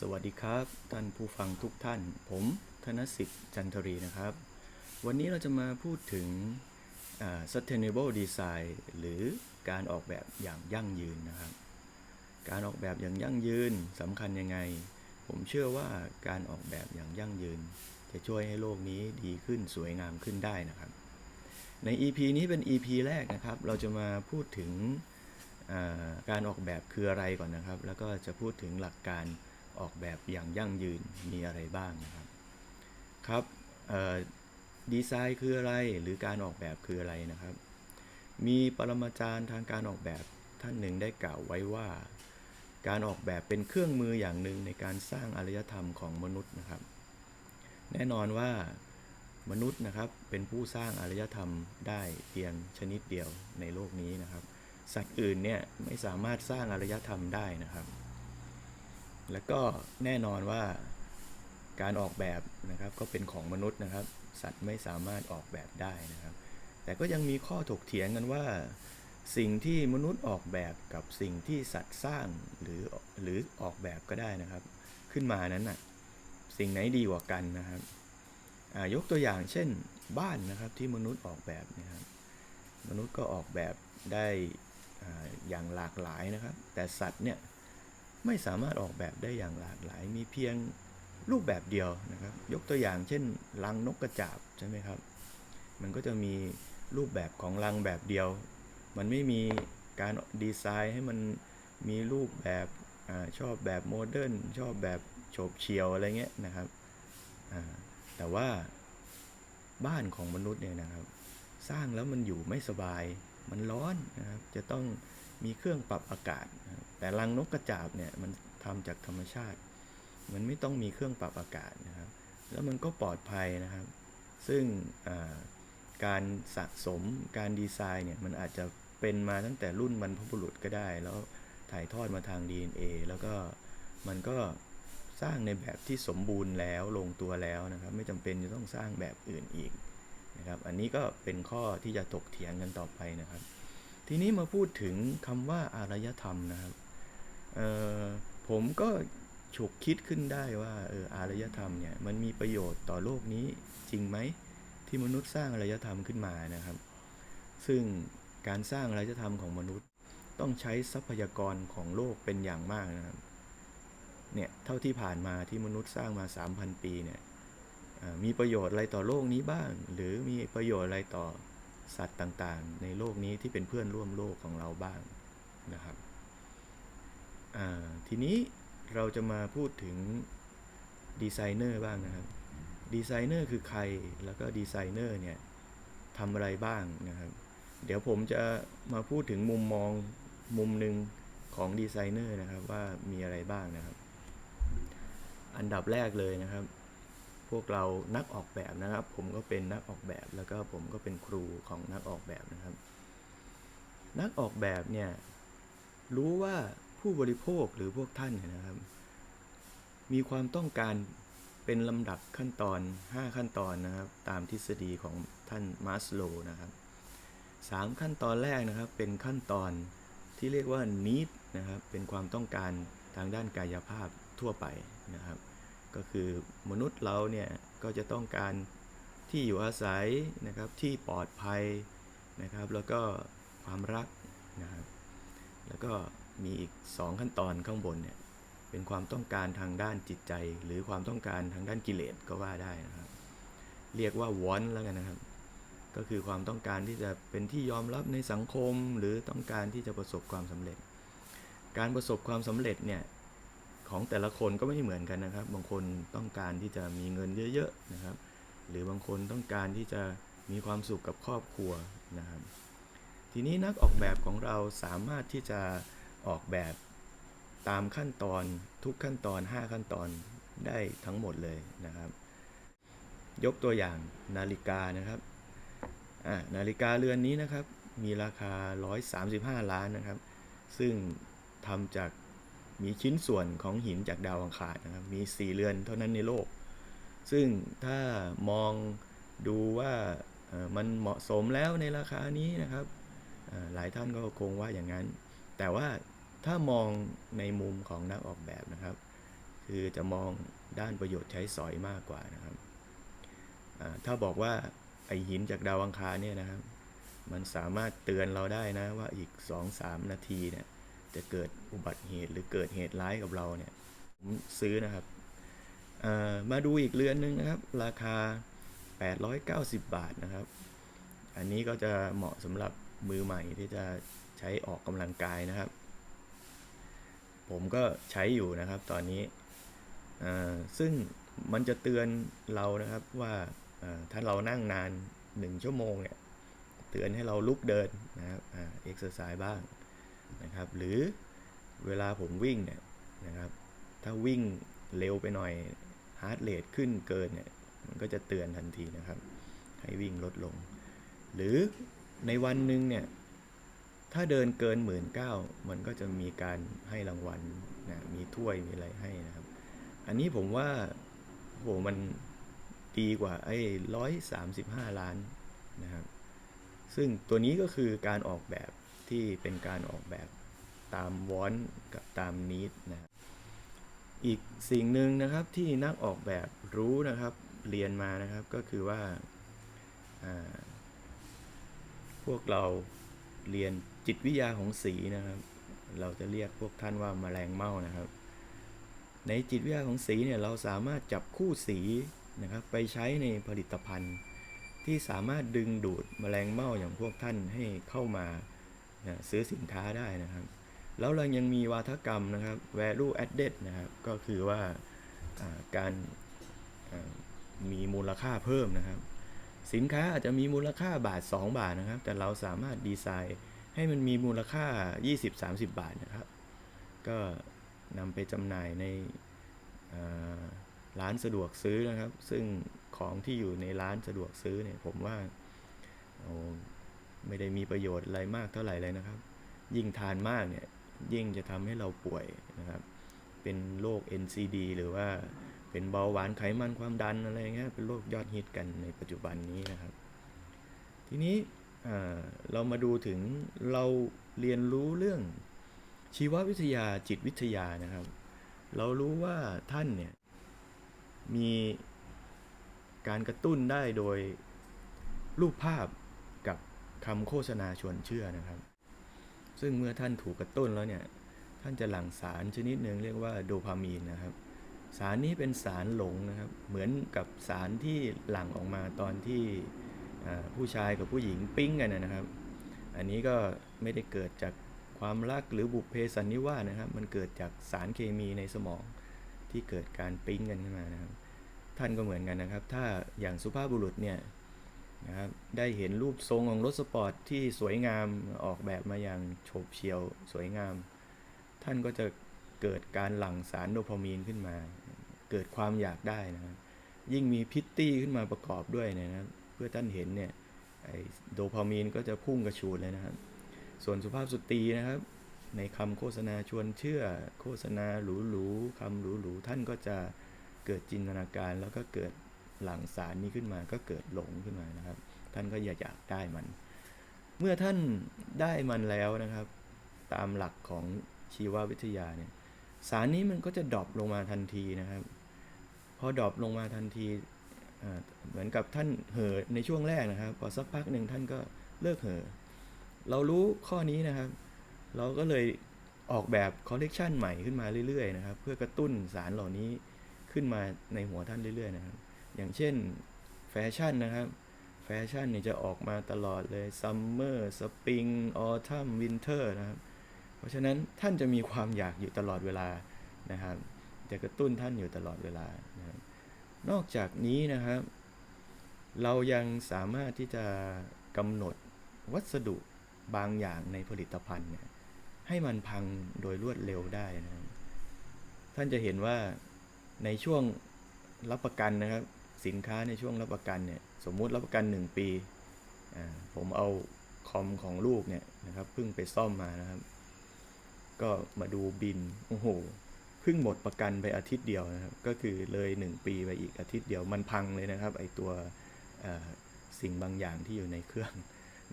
สวัสดีครับท่านผู้ฟังทุกท่าน ผมธนสิทธิ์จันทรีนะครับ วันนี้เราจะมาพูดถึง sustainable design หรือการออกแบบอย่างยั่งยืนนะครับ การออกแบบอย่างยั่งยืนสำคัญยังไง ผมเชื่อว่าการออกแบบอย่างยั่งยืน จะช่วยให้โลกนี้ดีขึ้นสวยงามขึ้นได้นะครับ ใน EP นี้เป็น EP แรกนะครับ เราจะมาพูดถึงการออกแบบคืออะไรก่อนนะครับ แล้วก็จะพูดถึงหลักการ ออกแบบอย่างยั่งยืนมีอะไรบ้างนะครับครับดีไซน์คืออะไรหรือการออกแบบคืออะไรนะครับ มีปรมาจารย์ทางการออกแบบท่านหนึ่งได้กล่าวไว้ว่า การออกแบบเป็นเครื่องมืออย่างหนึ่งในการสร้างอารยธรรมของมนุษย์นะครับ แน่นอนว่ามนุษย์นะครับเป็นผู้สร้างอารยธรรมได้เพียงชนิดเดียวในโลกนี้นะครับ สัตว์อื่นเนี่ยไม่สามารถสร้างอารยธรรมได้นะครับ แล้วก็แน่นอนว่าการออกแบบนะครับก็เป็นของมนุษย์นะครับ สัตว์ไม่สามารถออกแบบได้นะครับ แต่ก็ยังมีข้อถกเถียงกันว่า สิ่งที่มนุษย์ออกแบบกับสิ่งที่สัตว์สร้างหรือหรือออกแบบก็ได้นะครับ ขึ้นมานั้นน่ะสิ่งไหนดีกว่ากันนะครับยกตัวอย่างเช่นบ้านนะครับที่มนุษย์ออกแบบนะครับ มนุษย์ก็ออกแบบได้อย่างหลากหลายนะครับ แต่สัตว์เนี่ย ไม่สามารถออกแบบได้อย่างหลากหลาย มีเพียงรูปแบบเดียวนะครับ ยกตัวอย่างเช่นรังนกกระจาบใช่ไหมครับ มันก็จะมีรูปแบบของรังแบบเดียว มันไม่มีการดีไซน์ให้มันมีรูปแบบอชอบแบบโมเดิร์นชอบแบบโฉบเฉียวอะไรเงี้ยนะครับ แต่ว่าบ้านของมนุษย์เนี่ยนะครับ สร้างแล้วมันอยู่ไม่สบาย มันร้อนนะครับ จะต้อง มีเครื่องปรับอากาศ แต่รังนกกระจาบเนี่ยมันทำจากธรรมชาติ มันไม่ต้องมีเครื่องปรับอากาศนะครับ แล้วมันก็ปลอดภัยนะครับ ซึ่งการสะสมการดีไซน์เนี่ยมันอาจจะเป็นมาตั้งแต่รุ่นบรรพบุรุษก็ได้ แล้วถ่ายทอดมาทาง DNA แล้วก็มันก็สร้างในแบบที่สมบูรณ์แล้วลงตัวแล้วนะครับ ไม่จำเป็นจะต้องสร้างแบบอื่นอีกนะครับ อันนี้ก็เป็นข้อที่จะถกเถียงกันต่อไปนะครับ ทีนี้มาพูดถึงคำว่าอารยธรรมนะครับผมก็ฉุกคิดขึ้นได้ว่าเอออารยธรรมเนี่ยมันมีประโยชน์ต่อโลกนี้จริงไหมที่มนุษย์สร้างอารยธรรมขึ้นมานะครับ ซึ่งการสร้างอารยธรรมของมนุษย์ต้องใช้ทรัพยากรของโลกเป็นอย่างมากนะครับเนี่ยเท่าที่ผ่านมาที่มนุษย์สร้างมา 3,000 ปีเนี่ยมีประโยชน์อะไรต่อโลกนี้บ้าง หรือมีประโยชน์อะไรต่อ สัตว์ต่างๆ ในโลกนี้ที่เป็นเพื่อนร่วมโลกของเราบ้างนะครับทีนี้เราจะมาพูดถึงดีไซเนอร์บ้างนะครับดีไซเนอร์คือใครแล้วก็ดีไซเนอร์เนี่ยทำอะไรบ้างนะครับ เดี๋ยวผมจะมาพูดถึงมุมมองมุมหนึ่งของดีไซเนอร์นะครับว่ามีอะไรบ้างนะครับ อันดับแรกเลยนะครับ พวกเรานักออกแบบนะครับ ผมก็เป็นนักออกแบบแล้วก็ผมก็เป็นครูของนักออกแบบนะครับ นักออกแบบเนี่ยรู้ว่าผู้บริโภคหรือพวกท่านนนะครับ มีความต้องการเป็นลำดับขั้นตอน 5 ขั้นตอนนะครับ ตามทฤษฎีของท่านมาสโลนะครับสามขั้นตอนแรกนะครับเป็นขั้นตอนที่เรียกว่า need นะครับเป็นความต้องการทางด้านกายภาพทั่วไปนะครับ ก็คือมนุษย์เราเนี่ยก็จะต้องการที่อยู่อาศัยนะครับที่ปลอดภัยนะครับ แล้วก็ความรักนะครับแล้วก็มีอีก 2 ขั้นตอนข้างบนเนี่ยเป็นความต้องการทางด้านจิตใจ หรือความต้องการทางด้านกิเลสก็ว่าได้นะครับ เรียกว่าวอนแล้วกันนะครับ ก็คือความต้องการที่จะเป็นที่ยอมรับในสังคม หรือต้องการที่จะประสบความสำเร็จ การประสบความสำเร็จเนี่ย ของแต่ละคนก็ไม่เหมือนกันนะครับ บางคนต้องการที่จะมีเงินเยอะๆนะครับ หรือบางคนต้องการที่จะมีความสุขกับครอบครัวนะครับ ทีนี้นักออกแบบของเราสามารถที่จะออกแบบตามขั้นตอนทุกขั้นตอน 5 ขั้นตอนได้ทั้งหมดเลยนะครับ ยกตัวอย่างนาฬิกานะครับอ่านาฬิกาเรือนนี้นะครับมีราคา 135 ล้านนะครับ ซึ่งทำจาก มีชิ้นส่วนของหินจากดาวอังคารนะครับมี 4 เรือนเท่านั้นในโลก ซึ่งถ้ามองดูว่ามันเหมาะสมแล้วในราคานี้นะครับหลายท่านก็คงว่าอย่างนั้น แต่ว่าถ้ามองในมุมของนักออกแบบนะครับ คือจะมองด้านประโยชน์ใช้สอยมากกว่านะครับถ้าบอกว่าไอหินจากดาวอังคารเนี่ยนะครับ มันสามารถเตือนเราได้นะว่าอีก 2-3 นาทีเนี่ย จะเกิดอุบัติเหตุหรือเกิดเหตุร้ายกับเราเนี่ยผมซื้อนะครับมาดูอีกเรือนหนึ่งนะครับ ราคา 890 บาทนะครับ อันนี้ก็จะเหมาะสำหรับมือใหม่ที่จะใช้ออกกำลังกายนะครับ ผมก็ใช้อยู่นะครับตอนนี้ ซึ่งมันจะเตือนเรานะครับว่าถ้าเรานั่งนาน 1 ชั่วโมงเนี่ย เตือนให้เราลุกเดินนะครับเอ็กซ์ไซส์บ้าง นะครับ หรือเวลาผมวิ่งเนี่ยนะครับ ถ้าวิ่งเร็วไปหน่อยฮาร์ดเรทขึ้นเกินเนี่ย มันก็จะเตือนทันทีนะครับ ให้วิ่งลดลง หรือในวันหนึ่งเนี่ย ถ้าเดินเกินหมื่นเก้ามันก็จะมีการให้รางวัลนะมีถ้วยมีอะไรให้นะครับ อันนี้ผมว่าโหมันดีกว่าไอ้ร้อยสามสิบห้าล้านนะครับ ซึ่งตัวนี้ก็คือการออกแบบ ที่เป็นการออกแบบตามวอนกับตามนิดนะครับอีกสิ่งหนึ่งนะครับที่นักออกแบบรู้นะครับเรียนมานะครับก็คือว่าาพวกเราเรียนจิตวิทยาของสีนะครับ เราจะเรียกพวกท่านว่าแมลงเม่านะครับ ในจิตวิทยาของสีเนี่ยเราสามารถจับคู่สีนะครับ ไปใช้ในผลิตภัณฑ์ ที่สามารถดึงดูดแมลงเม่าอย่างพวกท่านให้เข้ามา ซื้อสินค้าได้นะครับ แล้วเรายังมีวาทกรรมนะครับ value added นะครับ ก็คือว่าการมีมูลค่าเพิ่มนะครับ สินค้าอาจจะมีมูลค่าบาท 2 บาทนะครับ แต่เราสามารถดีไซน์ให้มันมีมูลค่า 20-30 บาทนะครับ ก็นำไปจำหน่ายในร้านสะดวกซื้อนะครับ ซึ่งของที่อยู่ในร้านสะดวกซื้อเนี่ยผมว่า ไม่ได้มีประโยชน์อะไรมากเท่าไหร่เลยนะครับ ยิ่งทานมากเนี่ยยิ่งจะทำให้เราป่วยนะครับ เป็นโรค NCD หรือว่าเป็นเบาหวานไขมันความดันอะไรเงี้ยเป็นโรคยอดฮิตกันในปัจจุบันนี้นะครับ ทีนี้เรามาดูถึงเราเรียนรู้เรื่องชีววิทยาจิตวิทยานะครับ เรารู้ว่าท่านเนี่ยมีการกระตุ้นได้โดยรูปภาพ คำโฆษณาชวนเชื่อนะครับ ซึ่งเมื่อท่านถูกกระตุ้นแล้วเนี่ย ท่านจะหลั่งสารชนิดหนึ่งเรียกว่าโดพามีนนะครับ สารนี้เป็นสารหลงนะครับ เหมือนกับสารที่หลั่งออกมาตอนที่ผู้ชายกับผู้หญิงปิ๊งกันนะนะครับ อันนี้ก็ไม่ได้เกิดจากความรักหรือบุพเพสันนิวาสนะครับ มันเกิดจากสารเคมีในสมองที่เกิดการปิ๊งกันขึ้นมานะครับ ท่านก็เหมือนกันนะครับ ถ้าอย่างสุภาพบุรุษเนี่ย นะได้เห็นรูปทรงของรถสปอร์ตที่สวยงามออกแบบมาอย่างโฉบเฉี่ยวสวยงาม ท่านก็จะเกิดการหลั่งสารโดพามีนขึ้นมา เกิดความอยากได้นะครับยิ่งมีพิตตี้ขึ้นมาประกอบด้วยเนยนะครับเพื่อท่านเห็นเนี่ยไอโดพามีนก็จะพุ่งกระชูดเลยนะครับ ส่วนสุภาพสตรีนะครับ ในคำโฆษณาชวนเชื่อ โฆษณาหรูๆคำหรูๆท่านก็จะเกิดจินตนาการแล้วก็เกิด หลั่งสารนี้ขึ้นมาก็เกิดหลงขึ้นมานะครับ ท่านก็อยากอยากได้มัน เมื่อท่านได้มันแล้วนะครับ ตามหลักของชีววิทยาเนี่ยสารนี้มันก็จะดรอปลงมาทันทีนะครับ พอดรอปลงมาทันทีเหมือนกับท่านเห่อในช่วงแรกนะครับ พอสักพักหนึ่งท่านก็เลิกเห่อเรารู้ข้อนี้นะครับ เราก็เลยออกแบบคอลเลกชันใหม่ขึ้นมาเรื่อยๆนะครับ เพื่อกระตุ้นสารเหล่านี้ขึ้นมาในหัวท่านเรื่อยๆนะครับ อย่างเช่นแฟชั่นนะครับ แฟชั่นเนี่ยจะออกมาตลอดเลยซัมเมอร์สปริงออทัมวินเทอร์นะครับ เพราะฉะนั้นท่านจะมีความอยากอยู่ตลอดเวลานะครับจะกระตุ้นท่านอยู่ตลอดเวลานะครับนอกจากนี้นะครับ เรายังสามารถที่จะกำหนดวัสดุบางอย่างในผลิตภัณฑ์เนี่ยให้มันพังโดยรวดเร็วได้นะครับท่านจะเห็นว่าในช่วงรับประกันนะครับ สินค้าในช่วงรับประกันเนี่ยสมมุติรับประกัน 1 ปี ผมเอาคอมของลูกเนี่ยนะครับเพิ่งไปซ่อมมานะครับ ก็มาดูบินโอ้โหเพิ่งหมดประกันไปอาทิตย์เดียวนะครับก็คือเลย 1 ปีไปอีกอาทิตย์เดียวมันพังเลยนะครับไอตัวสิ่งบางอย่างที่อยู่ในเครื่อง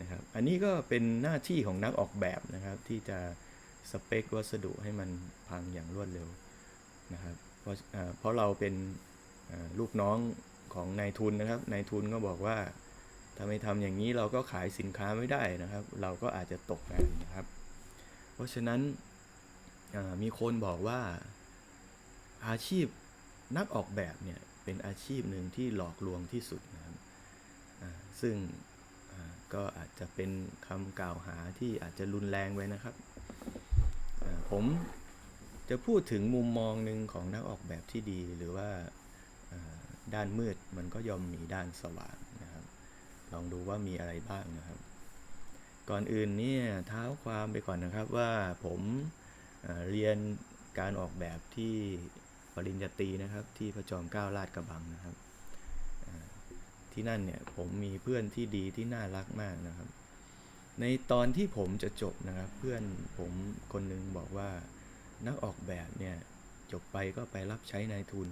นะครับอันนี้ก็เป็นหน้าที่ของนักออกแบบนะครับ ที่จะสเปควัสดุให้มันพังอย่างรวดเร็วนะครับเพราะเพราะเราเป็นลูกน้อง ของนายทุนนะครับนายทุนก็บอกว่าถ้าไม่ทำอย่างนี้เราก็ขายสินค้าไม่ได้นะครับ เราก็อาจจะตกงานนะครับ เพราะฉะนั้นมีคนบอกว่าอาชีพนักออกแบบเนี่ยเป็นอาชีพหนึ่งที่หลอกลวงที่สุดนะครับซึ่งก็อาจจะเป็นคำกล่าวหาที่อาจจะรุนแรงไปนะครับ ผมจะพูดถึงมุมมองหนึ่งของนักออกแบบที่ดีหรือว่า ด้านมืดมันก็ย่อมมีด้านสว่างนะครับ ลองดูว่ามีอะไรบ้างนะครับ ก่อนอื่นเนี่ยเท้าความไปก่อนนะครับว่าผมเรียนการออกแบบที่ปริญญาตรีนะครับ ที่พระจอมเกล้าลาดกระบังนะครับ ที่นั่นเนี่ยผมมีเพื่อนที่ดีที่น่ารักมากนะครับ ในตอนที่ผมจะจบนะครับ เพื่อนผมคนหนึงบอกว่านักออกแบบเนี่ยจบไปก็ไปรับใช้นายทุน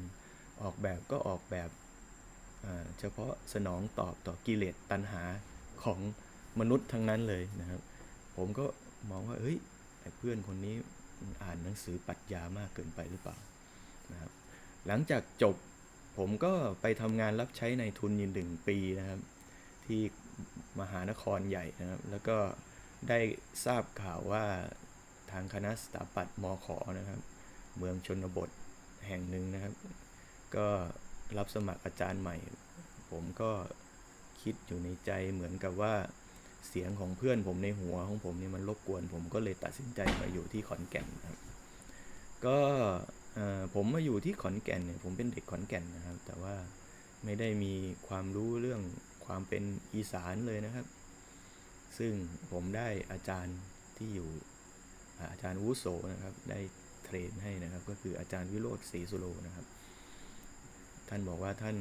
ออกแบบก็ออกแบบเฉพาะสนองตอบต่อกิเลสตัณหาของมนุษย์ทั้งนั้นเลยนะครับ ผมก็มองว่าเฮ้ยเพื่อนคนนี้อ่านหนังสือปัชญามากเกินไปหรือเปล่านะครับหลังจากจบผมก็ไปทำงานรับใช้ในทุนยินหนึ่งปีนะครับ ที่มหานครใหญ่นะครับ แล้วก็ได้ทราบข่าวว่าทางคณะสถาปัตย์มขนะครับ เมืองชนบทแห่งหนึ่งนะครับ ก็รับสมัครอาจารย์ใหม่ ผมก็คิดอยู่ในใจเหมือนกับว่าเสียงของเพื่อนผมในหัวของผมเนี่ยมันรบกวน ผมก็เลยตัดสินใจมาอยู่ที่ขอนแก่นครับ ก็ผมมาอยู่ที่ขอนแก่นเนี่ยผมเป็นเด็กขอนแก่นนะครับ แต่ว่าไม่ได้มีความรู้เรื่องความเป็นอีสานเลยนะครับ ซึ่งผมได้อาจารย์ที่อยู่อาอาจารย์วุโสนะครับ ได้เทรนให้นะครับ ก็คืออาจารย์วิโรธศรีสุโลนะครับ ท่านบอกว่าท่าน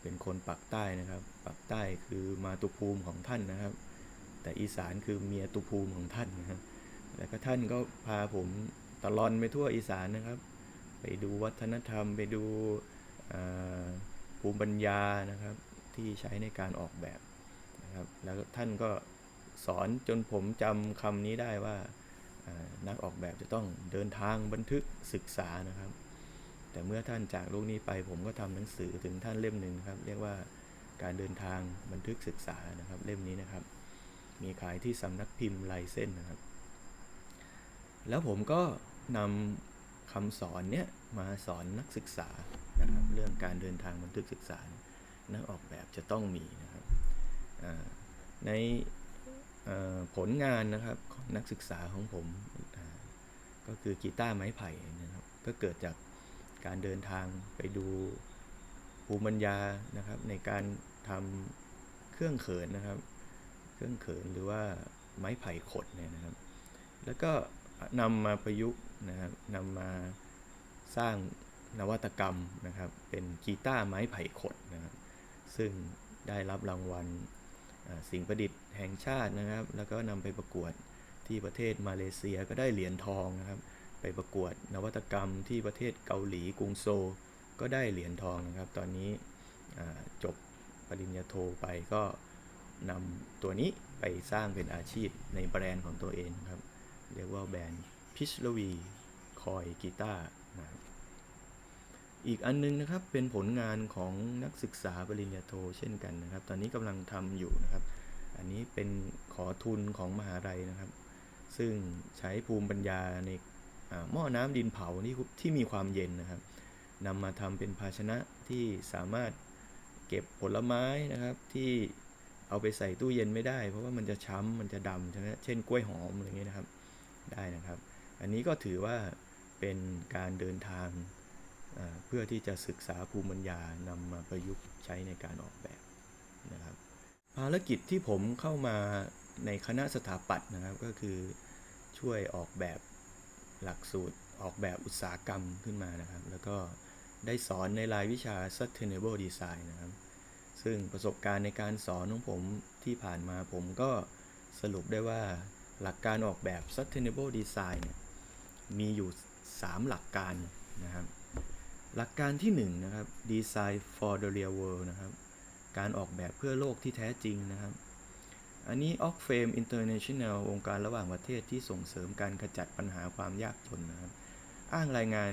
เป็นคนปักใต้นะครับ ปักใต้คือมาตุภูมิของท่านนะครับ แต่อีสานคือเมียตุภูมิของท่านนะครับแล้วก็ท่านก็พาผมตลอนไปทั่วอีสานนะครับ ไปดูวัฒนธรรม ไปดูภูมิปัญญานะครับ ที่ใช้ในการออกแบบนะครับ แล้วท่านก็สอนจนผมจำคำนี้ได้ว่านักออกแบบจะต้องเดินทางบันทึกศึกษานะครับ แต่เมื่อท่านจากโลกนี้ไปผมก็ทำหนังสือถึงท่านเล่มหนึ่งครับ เรียกว่าการเดินทางบันทึกศึกษานะครับ เล่มนี้นะครับ มีขายที่สำนักพิมพ์ลายเส้นนะครับ แล้วผมก็นำคำสอนเนี้ยมาสอนนักศึกษานะครับ เรื่องการเดินทางบันทึกศึกษานักออกแบบจะต้องมีนะครับในผลงานนะครับของนักศึกษาของผมก็คือกีตาร์ไม้ไผ่นะครับก็เกิดจาก การเดินทางไปดูภูมิปัญญานะครับ ในการทำเครื่องเขินนะครับ เครื่องเขินหรือว่าไม้ไผ่ขดเนี่ยนะครับ แล้วก็นำมาประยุกต์นะครับนำมาสร้างนวัตกรรมนะครับ เป็นกีตาร์ไม้ไผ่ขดนะครับซึ่งได้รับรางวัลสิ่งประดิษฐ์แห่งชาตินะครับ แล้วก็นำไปประกวดที่ประเทศมาเลเซียก็ได้เหรียญทองนะครับ ไปประกวดนวัตกรรมที่ประเทศเกาหลีกรุงโซ ก็ได้เหรียญทองนะครับ ตอนนี้จบปริญญาโทไปก็นำตัวนี้ไปสร้างเป็นอาชีพในแบรนด์ของตัวเองครับ เรียกว่าแบรนด์พิชลวีคอยกีตาร์นะอีกอันนึงนะครับเป็นผลงานของนักศึกษาปริญญาโทเช่นกันนะครับ ตอนนี้กำลังทำอยู่นะครับ อันนี้เป็นขอทุนของมหาลัยนะครับ ซึ่งใช้ภูมิปัญญาใน หม้อน้ำดินเผาที่ที่มีความเย็นนะครับนำมาทำเป็นภาชนะที่สามารถเก็บผลไม้นะครับที่เอาไปใส่ตู้เย็นไม่ได้ เพราะว่ามันจะช้ำมันจะดำใช่ไหมเช่นกล้วยหอมอะไรเงี้ยนะครับได้นะครับ อันนี้ก็ถือว่าเป็นการเดินทางเพื่อที่จะศึกษาภูมิปัญญานำมาประยุกต์ใช้ในการออกแบบนะครับ ภารกิจที่ผมเข้ามาในคณะสถาปัตย์นะครับก็คือช่วยออกแบบ หลักสูตรออกแบบอุตสาหกรรมขึ้นมานะครับ แล้วก็ได้สอนในรายวิชา sustainable design นะครับ ซึ่งประสบการณ์ในการสอนของผมที่ผ่านมาผมก็สรุปได้ว่าหลักการออกแบบ sustainable design เนี่ยมีอยู่ 3 หลักการนะครับ หลักการที่1นะครับ design for the real world นะครับ การออกแบบเพื่อโลกที่แท้จริงนะครับ อันนี้ Oxfam International องค์การระหว่างประเทศที่ส่งเสริมการขจัดปัญหาความยากจนนะครับ อ้างรายงาน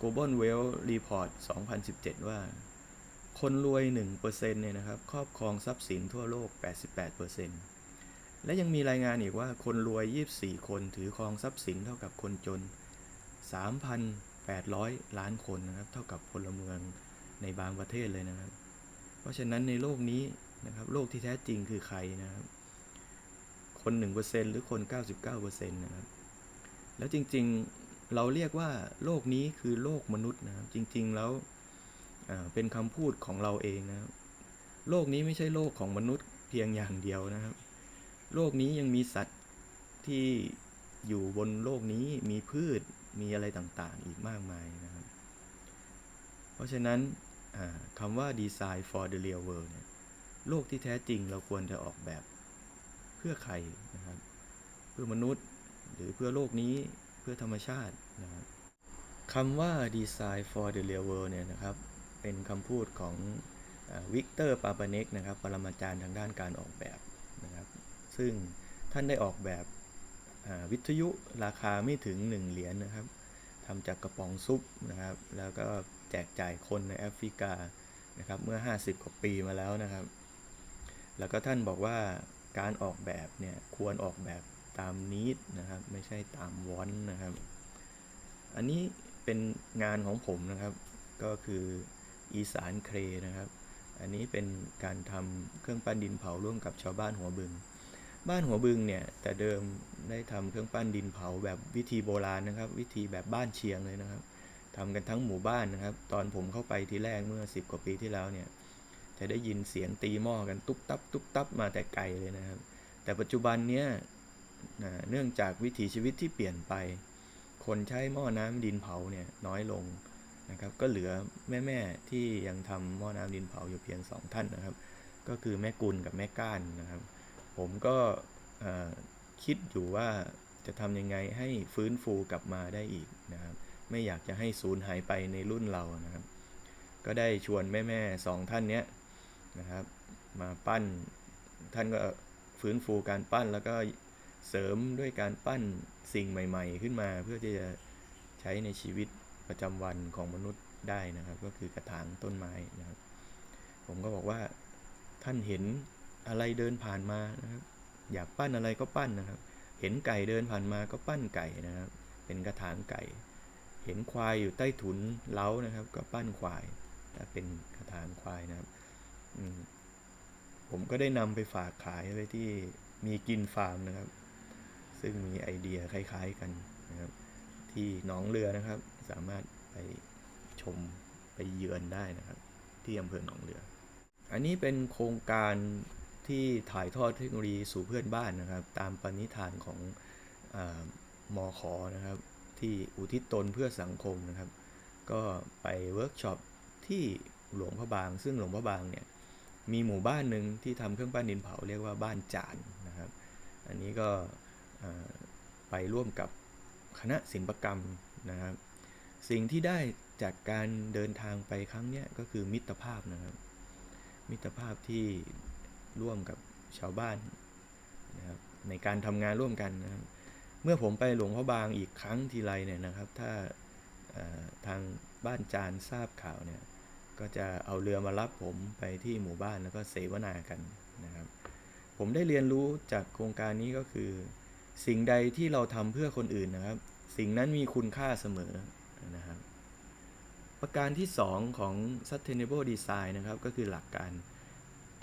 Global Wealth Report 2017 ว่า คนรวย 1%เนี่ยนะครับ ครอบครองทรัพย์สินทั่วโลก 88%และยังมีรายงานอีกว่าคนรวย 24 คนถือครองทรัพย์สินเท่ากับคนจน 3,800 ล้านคนนะครับ เท่ากับพลเมืองในบางประเทศเลยนะครับ เพราะฉะนั้นในโลกนี้นะครับ โลกที่แท้จริงคือใครนะครับ คน 1%หรือคน 99%นะครับแล้วจริงๆเราเรียกว่าโลกนี้คือโลกมนุษย์นะครับจริงๆแล้วเป็นคำพูดของเราเองนะครับโลกนี้ไม่ใช่โลกของมนุษย์เพียงอย่างเดียวนะครับ โลกนี้ยังมีสัตว์ที่อยู่บนโลกนี้มีพืชมีอะไรต่างๆ อีกมากมายนะครับ เพราะฉะนั้นคำว่า design for the real world เนี่ยโลกที่แท้จริงเราควรจะออกแบบ พื่อใครนะครับ เพื่อมนุษย์หรือเพื่อโลกนี้เพื่อธรรมชาตินะครับคำว่า design for the real world เนี่ยนะครับ เป็นคำพูดของวิกเตอร์ปาปาเนกนะครับ ปรมาจารย์ทางด้านการออกแบบนะครับ ซึ่งท่านได้ออกแบบวิทยุราคาไม่ถึง 1 เหรียญนะครับทำจากกระป๋องซุปนะครับ แล้วก็แจกจ่ายคนในแอฟริกานะครับ เมื่อ 50 กว่าปีมาแล้วนะครับ แล้วก็ท่านบอกว่า การออกแบบเนี่ยควรออกแบบตามนิดนะครับ ไม่ใช่ตามวอนนะครับ อันนี้เป็นงานของผมนะครับ ก็คืออีสานเครนะครับ อันนี้เป็นการทำเครื่องปั้นดินเผาร่วมกับชาวบ้านหัวบึง บ้านหัวบึงเนี่ยแต่เดิมได้ทำเครื่องปั้นดินเผาแบบวิธีโบราณนะครับ วิธีแบบบ้านเชียงเลยนะครับทำกันทั้งหมู่บ้านนะครับ ตอนผมเข้าไปทีแรกเมื่อ 10 กว่าปีที่แล้วเนี่ย จะได้ยินเสียงตีหม้อกันตุ๊บตับตุ๊บตับมาแต่ไกลเลยนะครับ แต่ปัจจุบันเนี้ยเนื่องจากวิถีชีวิตที่เปลี่ยนไป คนใช้หม้อน้ำดินเผาเนี่ยน้อยลงนะครับ ก็เหลือแม่ๆที่ยังทำหม้อน้ำดินเผาอยู่เพียงสองท่านนะครับ ก็คือแม่กุลกับแม่ก้านนะครับ ผมก็คิดอยู่ว่าจะทำยังไงให้ฟื้นฟูกลับมาได้อีกนะครับ ไม่อยากจะให้สูญหายไปในรุ่นเรานะครับ ก็ได้ชวนแม่ๆสองท่านเนี้ย นะครับ มาปั้นท่านก็ฟื้นฟูการปั้นแล้วก็เสริมด้วยการปั้นสิ่งใหม่ ๆ ขึ้นมาเพื่อที่จะใช้ในชีวิตประจำวันของมนุษย์ได้นะครับ ก็คือกระถางต้นไม้นะครับ ผมก็บอกว่าท่านเห็นอะไรเดินผ่านมานะครับ อยากปั้นอะไรก็ปั้นนะครับ เห็นไก่เดินผ่านมาก็ปั้นไก่นะครับ เป็นกระถางไก่ เห็นควายอยู่ใต้ถุนเล้านะครับ ก็ปั้นควายเป็นกระถางควายนะครับ ผมก็ได้นำไปฝากขายไว้ที่มีกินฟาร์มนะครับ ซึ่งมีไอเดียคล้ายๆกันนะครับ ที่หนองเรือนะครับ สามารถไปชมไปเยือนได้นะครับ ที่อำเภอหนองเรือ อันนี้เป็นโครงการที่ถ่ายทอดเทคโนโลยีสู่เพื่อนบ้านนะครับ ตามปณิธานของอมอขอนะครับ ที่อุทิศตนเพื่อสังคมนะครับ ก็ไปเวิร์กช็อปที่หลวงพระบาง ซึ่งหลวงพระบางเนี่ย มีหมู่บ้านหนึ่งที่ทำเครื่องปั้นดินเผาเรียกว่าบ้านจานนะครับ อันนี้ก็ไปร่วมกับคณะศิลปกรรมนะครับ สิ่งที่ได้จากการเดินทางไปครั้งนี้ก็คือมิตรภาพนะครับ มิตรภาพที่ร่วมกับชาวบ้านนะครับในการทำงานร่วมกันนะครับ เมื่อผมไปหลวงพ่อบางอีกครั้งทีไรเนี่ยนะครับ ถ้าทางบ้านจานทราบข่าวเนี่ย ก็จะเอาเรือมารับผมไปที่หมู่บ้านแล้วก็เสวนากันนะครับ ผมได้เรียนรู้จากโครงการนี้ก็คือ สิ่งใดที่เราทำเพื่อคนอื่นนะครับ สิ่งนั้นมีคุณค่าเสมอนะครับ ประการที่ 2 ของ sustainable design นะครับ ก็คือหลักการ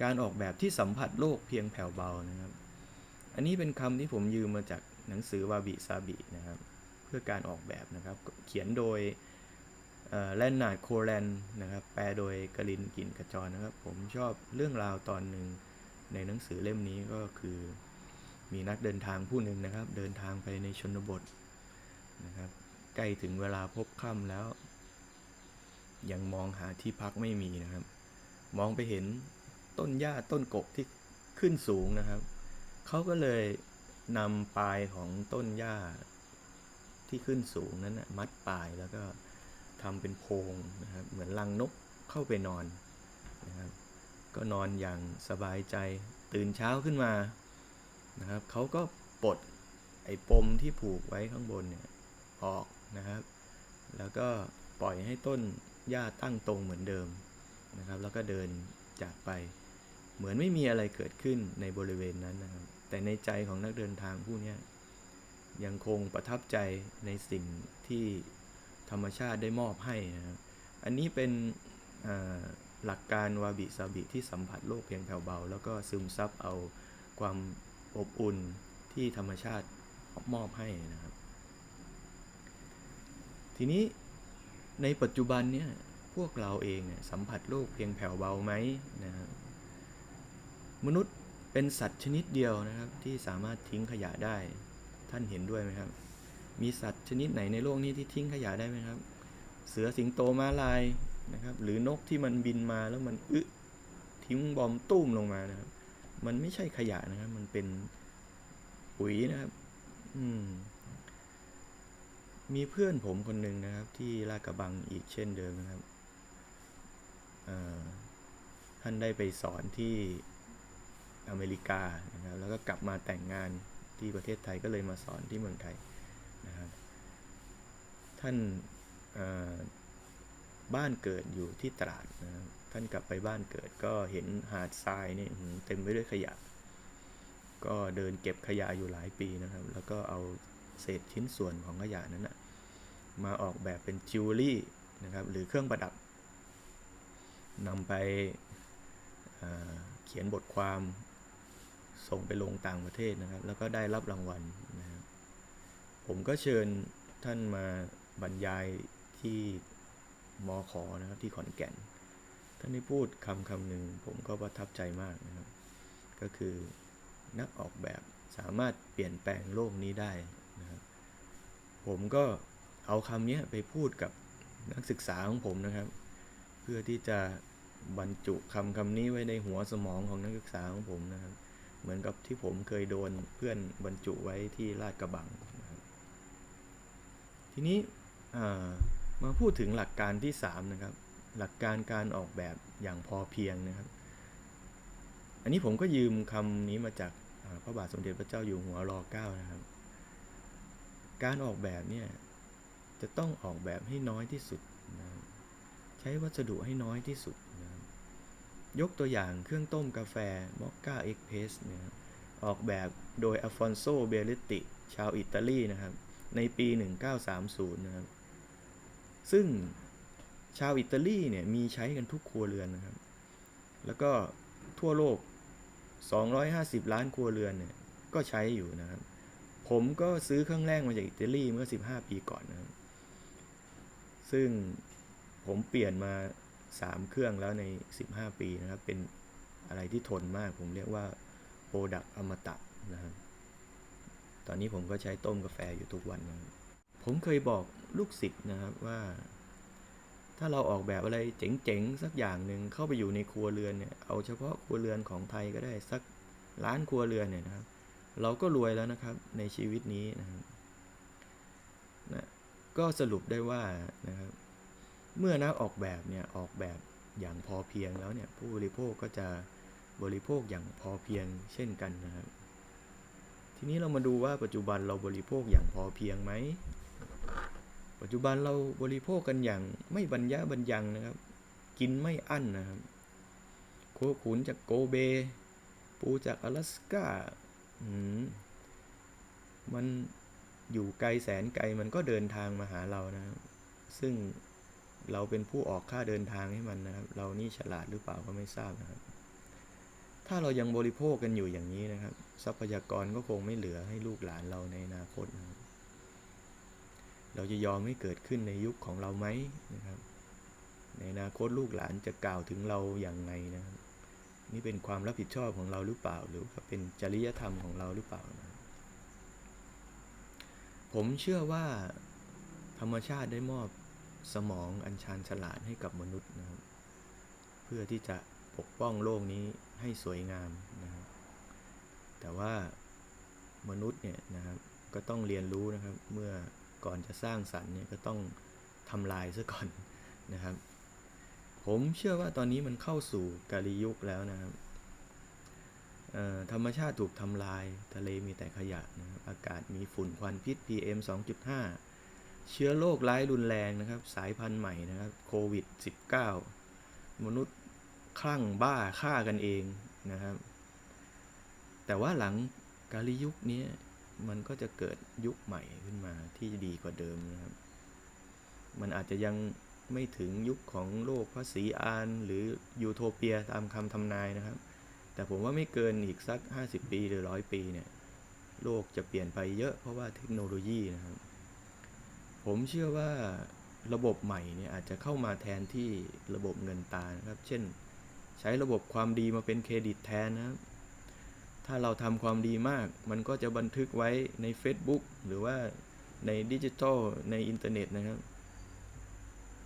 การออกแบบที่สัมผัสโลกเพียงแผ่วเบานะครับ อันนี้เป็นคำที่ผมยืมมาจากหนังสือวาบิซาบินะครับ เพื่อการออกแบบนะครับ เขียนโดย แลนนาร์ดโคแลนนะครับแปลโดยกลินกินกระจรนะครับ ผมชอบเรื่องราวตอนหนึ่งในหนังสือเล่มนี้ก็คือ มีนักเดินทางผู้หนึ่งนะครับ เดินทางไปในชนบทนะครับ ใกล้ถึงเวลาพบค่ำแล้ว ยังมองหาที่พักไม่มีนะครับ มองไปเห็นต้นหญ้าต้นกกที่ขึ้นสูงนะครับเขาก็เลยนำปลายของต้นหญ้าที่ขึ้นสูงนั้นนะมัดปลายแล้วก็ ทำเป็นโพรงนะครับเหมือนรังนกเข้าไปนอนนะครับก็นอนอย่างสบายใจตื่นเช้าขึ้นมานะครับเขาก็ปลดไอ้ปมที่ผูกไว้ข้างบนเนี่ยออกนะครับ แล้วก็ปล่อยให้ต้นหญ้าตั้งตรงเหมือนเดิมนะครับ แล้วก็เดินจากไป เหมือนไม่มีอะไรเกิดขึ้นในบริเวณนั้นนะครับ แต่ในใจของนักเดินทางผู้นี้ยังคงประทับใจในสิ่งที่ ธรรมชาติได้มอบให้นะครับอันนี้เป็นหลักการวาบิซาบิที่สัมผัสโลกเพียงแผ่วเบา แล้วก็ซึมซับเอาความอบอุ่นที่ธรรมชาติมอบให้นะครับ ทีนี้ในปัจจุบันเนี่ยพวกเราเองเนี่ยสัมผัสโลกเพียงแผ่วเบาไหมนะครับมนุษย์เป็นสัตว์ชนิดเดียวนะครับที่สามารถทิ้งขยะได้ท่านเห็นด้วยไหมครับ มีสัตว์ชนิดไหนในโลกนี้ที่ทิ้งขยะได้ไหมครับ เสือสิงโตม้าลายนะครับ หรือนกที่มันบินมาแล้วมันอึทิ้งบอมตุ้มลงมานะครับ มันไม่ใช่ขยะนะครับ มันเป็นปุ๋ยนะครับอืมมีเพื่อนผมคนหนึ่งนะครับ ที่ลาดกระบังอีกเช่นเดิมนะครับท่านได้ไปสอนที่อเมริกานะครับแล้วก็กลับมาแต่งงานที่ประเทศไทยก็เลยมาสอนที่เมืองไทย ท่านบ้านเกิดอยู่ที่ตราดนะครับท่านกลับไปบ้านเกิดก็เห็นหาดทรายเนี่ยเต็มไปด้วยขยะ ก็เดินเก็บขยะอยู่หลายปีนะครับ แล้วก็เอาเศษชิ้นส่วนของขยะนั้นนะมาออกแบบเป็นจิวเวลรี่นะครับ หรือเครื่องประดับนำไปเขียนบทความส่งไปลงต่างประเทศนะครับ แล้วก็ได้รับรางวัลนะครับผมก็เชิญท่านมา บรรยายที่มอขอนะครับที่ขอนแก่น ท่านได้พูดคำคำหนึ่งผมก็ประทับใจมากนะครับ ก็คือนักออกแบบสามารถเปลี่ยนแปลงโลกนี้ได้นะครับผมก็เอาคำนี้ไปพูดกับนักศึกษาของผมนะครับ เพื่อที่จะบรรจุคำคำนี้ไว้ในหัวสมองของนักศึกษาของผมนะครับ เหมือนกับที่ผมเคยโดนเพื่อนบรรจุไว้ที่ลาดกระบังนะบทีนี้ มาพูดถึงหลักการที่สามนะครับ หลักการการออกแบบอย่างพอเพียงนะครับ อันนี้ผมก็ยืมคำนี้มาจากพระบาทสมเด็จพระเจ้าอยู่หัวรอเก้านะครับ การออกแบบเนี่ยจะต้องออกแบบให้น้อยที่สุดนะใช้วัสดุให้น้อยที่สุดนะยกตัวอย่างเครื่องต้มกาแฟมอคค่าเอ็กเพสเนี่ยออกแบบโดยอัลฟอนโซ เบเลติ ชาวอิตาลีนะครับ ในปี 1930 นะครับ ซึ่งชาวอิตาลีเนี่ยมีใช้กันทุกครัวเรือนนะครับ แล้วก็ทั่วโลก 250 ล้านครัวเรือนเนี่ยก็ใช้อยู่นะครับ ผมก็ซื้อเครื่องแรกมาจากอิตาลีเมื่อ 15 ปีก่อนนะครับ ซึ่งผมเปลี่ยนมา 3 เครื่องแล้วใน 15 ปีนะครับ เป็นอะไรที่ทนมาก ผมเรียกว่าโปรดักอมตะนะครับ ตอนนี้ผมก็ใช้ต้มกาแฟอยู่ทุกวันนะครับ ผมเคยบอกลูกศิษย์นะครับว่า ถ้าเราออกแบบอะไรเจ๋งๆ สักอย่างหนึ่งเข้าไปอยู่ในครัวเรือนเนี่ยเอาเฉพาะครัวเรือนของไทยก็ได้สักล้านครัวเรือนเนี่ยนะครับ เราก็รวยแล้วนะครับในชีวิตนี้นะครับนะก็สรุปได้ว่านะครับเมื่อนักออกแบบเนี่ยออกแบบอย่างพอเพียงแล้วเนี่ยผู้บริโภคก็จะบริโภคอย่างพอเพียงเช่นกันนะครับ ทีนี้เรามาดูว่าปัจจุบันเราบริโภคอย่างพอเพียงไหม ปัจจุบันเราบริโภคกันอย่างไม่บรรยะบรรยังนะครับ กินไม่อั้นนะครับโคขุนจากโกเบ ปูจากอลาสก้ามมันอยู่ไกลแสนไกลมันก็เดินทางมาหาเรานะครับซึ่งเราเป็นผู้ออกค่าเดินทางให้มันนะครับ เรานี่ฉลาดหรือเปล่าก็ไม่ทราบนะครับ ถ้าเรายังบริโภคกันอยู่อย่างนี้นะครับ ทรัพยากรก็คงไม่เหลือให้ลูกหลานเราในอนาคตนะครับ เราจะยอมให้เกิดขึ้นในยุคของเราไหมนะครับ ในอนาคตลูกหลานจะกล่าวถึงเราอย่างไงนะครับนี่เป็นความรับผิดชอบของเราหรือเปล่า หรือว่าเป็นจริยธรรมของเราหรือเปล่านะผมเชื่อว่าธรรมชาติได้มอบสมองอัญชานฉลาดให้กับมนุษย์นะครับ เพื่อที่จะปกป้องโลกนี้ให้สวยงามนะครับ แต่ว่ามนุษย์เนี่ยนะครับก็ต้องเรียนรู้นะครับเมื่อ ก่อนจะสร้างสรรค์เนี่ยก็ต้องทำลายซะก่อนนะครับ ผมเชื่อว่าตอนนี้มันเข้าสู่กาลียุคแล้วนะครับธรรมชาติถูกทำลายทะเลมีแต่ขยะนะครับอากาศมีฝุ่นควันพิษ PM 2.5 เชื้อโรคร้ายรุนแรงนะครับ สายพันธุ์ใหม่นะครับโควิด -19 มนุษย์คลั่งบ้าฆ่ากันเองนะครับ แต่ว่าหลังกาลยุคเนี้ย มันก็จะเกิดยุคใหม่ขึ้นมาที่ดีกว่าเดิมนะครับ มันอาจจะยังไม่ถึงยุคของโลกพระศรีอานหรือยูโทเปียตามคำทำนายนะครับ แต่ผมว่าไม่เกินอีกสัก 50 ปีหรือร้อยปีเนี่ย โลกจะเปลี่ยนไปเยอะเพราะว่าเทคโนโลยีนะครับ ผมเชื่อว่าระบบใหม่เนี่ยอาจจะเข้ามาแทนที่ระบบเงินตรานะครับ เช่น ใช้ระบบความดีมาเป็นเครดิตแทนนะครับ ถ้าเราทำความดีมาก มันก็จะบันทึกไว้ใน Facebook หรือว่าในดิจิทัลในอินเทอร์เน็ตนะครับ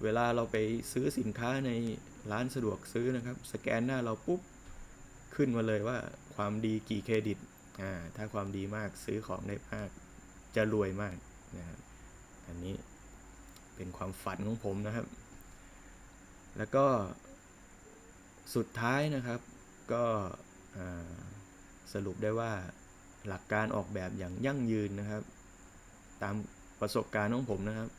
เวลาเราไปซื้อสินค้าในร้านสะดวกซื้อนะครับ สแกนหน้าเราปุ๊บ ขึ้นมาเลยว่าความดีกี่เครดิตอ่าถ้าความดีมากซื้อของได้มากจะรวยมากนะครับอันนี้เป็นความฝันของผมนะครับ แล้วก็สุดท้ายนะครับก็อ่า สรุปได้ว่าหลักการออกแบบอย่างยั่งยืนนะครับ ตามประสบการณ์ของผมนะครับ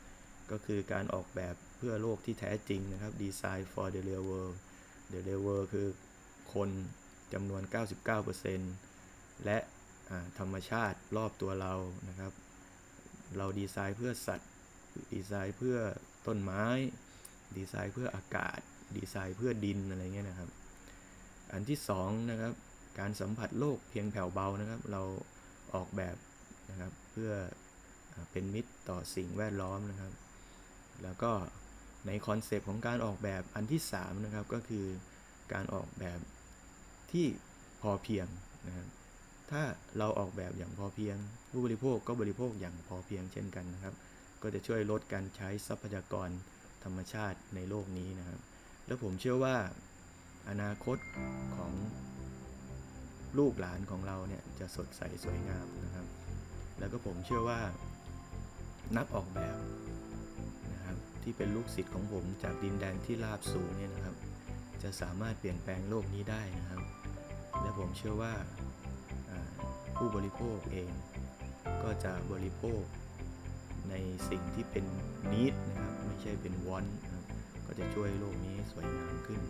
ก็คือการออกแบบเพื่อโลกที่แท้จริงนะครับ Design for the real world the real world คือคนจำนวน 99%และอ่าธรรมชาติรอบตัวเรานะครับ เราดีไซน์เพื่อสัตว์ ดีไซน์เพื่อต้นไม้ ดีไซน์เพื่ออากาศ ดีไซน์เพื่อดินอะไรเงี้ยนะครับ อันที่สองนะครับ การสัมผัสโลกเพียงแผ่วเบานะครับ เราออกแบบนะครับเพื่อเป็นมิตรต่อสิ่งแวดล้อมนะครับ แล้วก็ในคอนเซปต์ของการออกแบบอันที่3นะครับก็คือการออกแบบที่พอเพียงนะครับถ้าเราออกแบบอย่างพอเพียง ผู้บริโภคก็บริโภคอย่างพอเพียงเช่นกันนะครับ ก็จะช่วยลดการใช้ทรัพยากรธรรมชาติในโลกนี้นะครับ แล้วผมเชื่อว่าอนาคตของ ลูกหลานของเราเนี่ยจะสดใสสวยงามนะครับ แล้วก็ผมเชื่อว่านักออกแบบนะครับที่เป็นลูกศิษย์ของผมจากดินแดนที่ราบสูงเนี่ยนะครับ จะสามารถเปลี่ยนแปลงโลกนี้ได้นะครับ และผมเชื่อว่าผู้บริโภคเองก็จะบริโภคในสิ่งที่เป็นนิดนะครับ ไม่ใช่เป็นวอนก็จะช่วยโลกนี้สวยงามขึ้น